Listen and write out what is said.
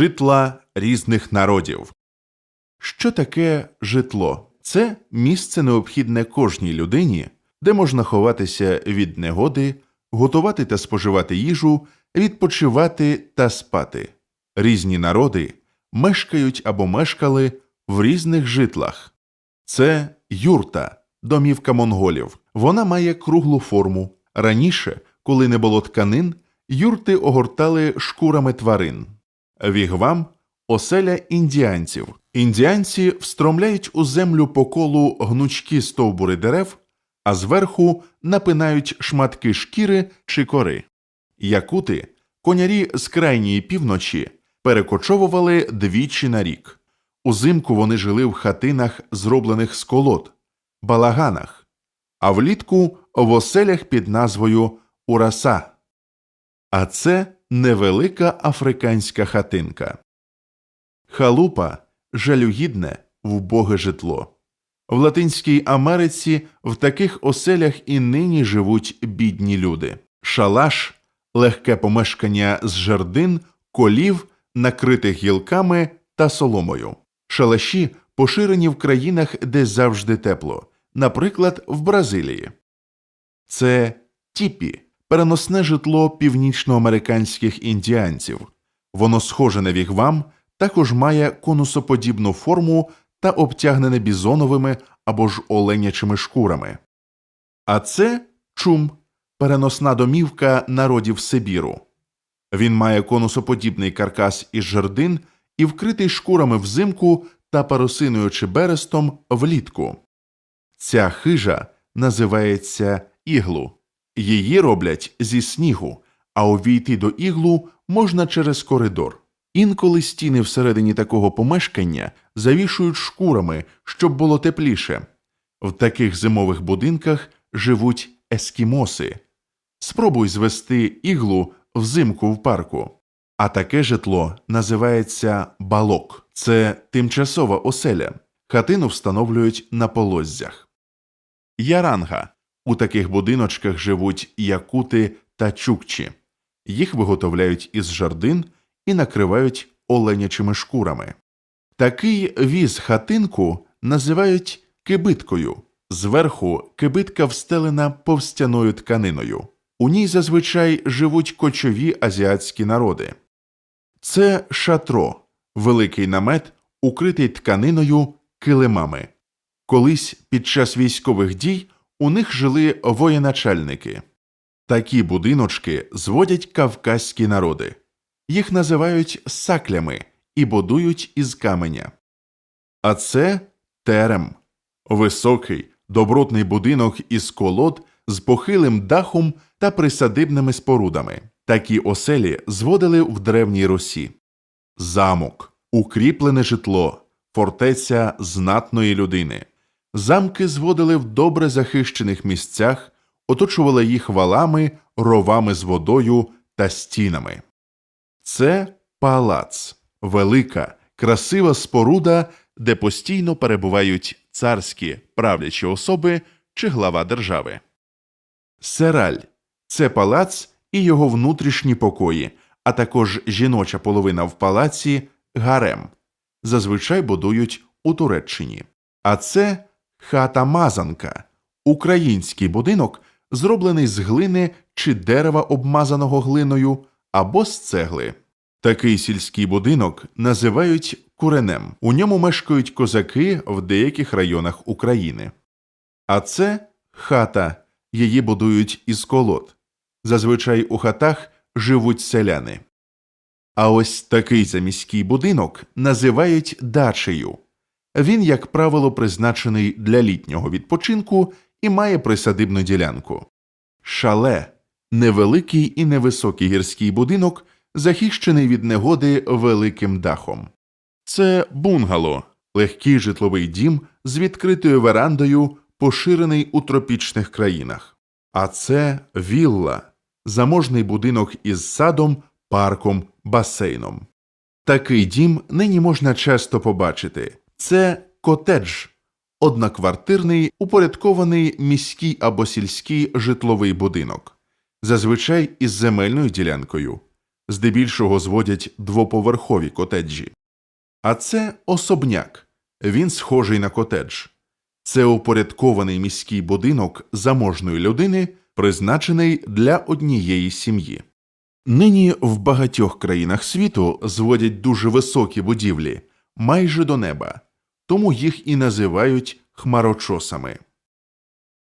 Житла різних народів. Що таке житло? Це місце необхідне кожній людині, де можна ховатися від негоди, готувати та споживати їжу, відпочивати та спати. Різні народи мешкають або мешкали в різних житлах. Це юрта, домівка монголів. Вона має круглу форму. Раніше, коли не було тканин, юрти огортали шкурами тварин. Вігвам оселя індіанців. Індіанці встромляють у землю по колу гнучкі стовбури дерев, а зверху напинають шматки шкіри чи кори. Якути, конярі з крайньої півночі, перекочовували двічі на рік. Узимку вони жили в хатинах, зроблених з колод, балаганах, а влітку в оселях під назвою Ураса. А це невелика африканська хатинка. Халупа жалюгідне, вбоге житло. В Латинській Америці в таких оселях і нині живуть бідні люди. Шалаш легке помешкання з жердин, колів, накритих гілками та соломою. Шалаші поширені в країнах, де завжди тепло, наприклад, в Бразилії. Це тіпі переносне житло північноамериканських індіанців. Воно схоже на вігвам, також має конусоподібну форму та обтягнене бізоновими або ж оленячими шкурами. А це чум переносна домівка народів Сибіру. Він має конусоподібний каркас із жердин і вкритий шкурами взимку та парусиною чи берестом влітку. Ця хижа називається іглу. Її роблять зі снігу, а увійти до іглу можна через коридор. Інколи стіни всередині такого помешкання завішують шкурами, щоб було тепліше. В таких зимових будинках живуть ескімоси. Спробуй звести іглу взимку в парку. А таке житло називається балок. Це тимчасова оселя. Хатину встановлюють на полоззях. Яранга. У таких будиночках живуть якути та чукчі. Їх виготовляють із жардин і накривають оленячими шкурами. Такий віз хатинку називають кибиткою. Зверху кибитка встелена повстяною тканиною. У ній зазвичай живуть кочові азіатські народи. Це шатро, великий намет, укритий тканиною килимами. Колись під час військових дій у них жили воєначальники. Такі будиночки зводять кавказькі народи. Їх називають саклями і будують із каменя. А це терем високий, добротний будинок із колод з похилим дахом та присадибними спорудами. Такі оселі зводили в древній Росі. Замок, укріплене житло, фортеця знатної людини. Замки зводили в добре захищених місцях, оточували їх валами, ровами з водою та стінами. Це палац, велика, красива споруда, де постійно перебувають царські правлячі особи чи глава держави. Сераль це палац і його внутрішні покої, а також жіноча половина в палаці гарем. Зазвичай будують у Туреччині. А це хата мазанка, український будинок, зроблений з глини чи дерева, обмазаного глиною, або з цегли. Такий сільський будинок називають куренем. У ньому мешкають козаки в деяких районах України. А це хата, її будують із колод. Зазвичай у хатах живуть селяни. А ось такий заміський будинок називають дачею. Він, як правило, призначений для літнього відпочинку і має присадибну ділянку. Шале невеликий і невисокий гірський будинок, захищений від негоди великим дахом. Це бунгало, легкий житловий дім з відкритою верандою, поширений у тропічних країнах. А це вілла, заможний будинок із садом, парком, басейном. Такий дім нині можна часто побачити. Це котедж, одноквартирний упорядкований міський або сільський житловий будинок, зазвичай із земельною ділянкою. здебільшого зводять двоповерхові котеджі. А це особняк. Він схожий на котедж. Це упорядкований міський будинок заможної людини, призначений для однієї сім'ї. Нині в багатьох країнах світу зводять дуже високі будівлі, майже до неба, тому їх і називають хмарочосами.